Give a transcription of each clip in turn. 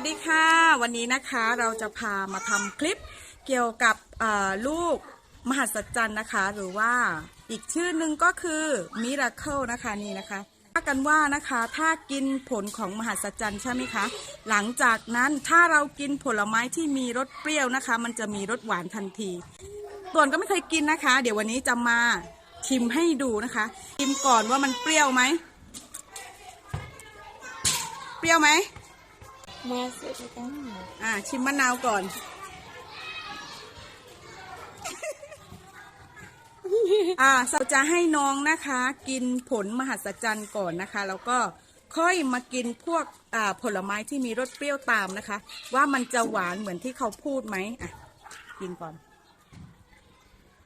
วัสดีค่ะ วันนี้นะคะเราจะพามาทำคลิปเกี่ยวกับลูกมหัศจรรย์นะคะ หรือว่าอีกชื่อหนึ่งก็คือมิราเคิลนะคะนี่นะคะว่ากันว่านะคะถ้ากินผลของมหัศจรรย์ใช่ไหมคะ หลังจากนั้นถ้าเรากินผลไม้ที่มีรสเปรี้ยวนะคะ มันจะมีรสหวานทันทีต่วนก็ไม่เคยกินนะคะ เดี๋ยววันนี้จะมาชิมให้ดูนะคะชิมก่อนว่ามันเปรี้ยวไหมเปรี้ยวไหม มาสุดกันอ่าชิมมะนาวก่อนอ่าเราจะให้น้องนะคะ กินผลมหัศจรรย์ก่อนนะคะ แล้วก็ค่อยมากินพวกอ่าผลไม้ที่มีรสเปรี้ยวตามนะคะ ว่ามันจะหวานเหมือนที่เขาพูดไหมอะกินก่อน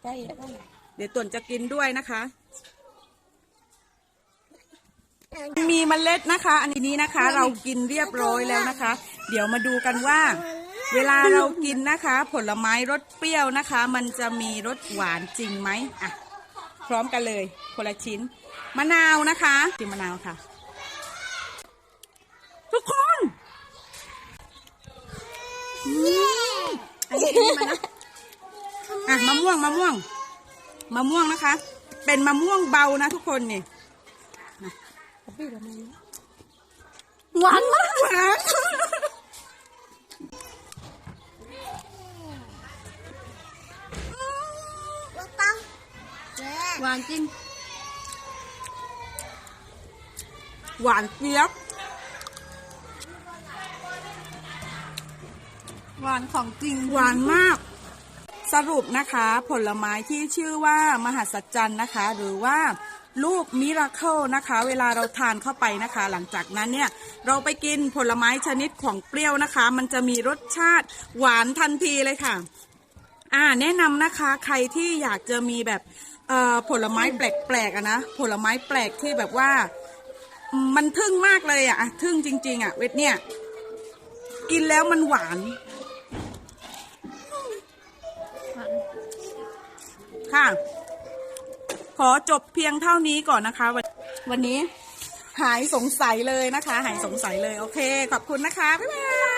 ได้ได้เดี๋ยวต่วนจะกินด้วยนะคะ มีเมล็ดนะคะ อันนี้นะคะ เรากินเรียบร้อยแล้วนะคะ เดี๋ยวมาดูกันว่า เวลาเรากินนะคะ ผลไม้รสเปรี้ยวนะคะ มันจะมีรสหวานจริงไหมอะพร้อมกันเลยคนละชิ้น มะนาวนะคะชิมมะนาวค่ะ ทุกคนอันนี้อันมานะอะมะม่วงมะม่วงมะม่วงนะคะ เป็นมะม่วงเบานะทุกคนนี่ พี่ทำไมหวานมากหวานหวานจริง หวานเจี๊ยบ หวานของจริง หวานมาก สรุปนะคะ ผลไม้ที่ชื่อว่ามหัศจรรย์นะคะ หรือว่า ลูกมิราเคิลนะคะ เวลาเราทานเข้าไปนะคะ หลังจากนั้นเนี่ยเราไปกินผลไม้ชนิดของเปรี้ยวนะคะ มันจะมีรสชาติหวานทันทีเลยค่ะ อ่าแนะนำนะคะใครที่อยากจะมีแบบเอ่อผลไม้แปลกๆอะนะผลไม้แปลกที่แบบว่า มันทึ่งมากเลยอะอะทึ่งจริง ๆอะเวทเนี่ย กินแล้วมันหวานค่ะข อจบเพียงเท่านี้ก่อนนะคะวันวันนี้หายสงสัยเลยนะคะ หายสงสัยเลย โอเค ขอบคุณนะคะ บ๊ายบาย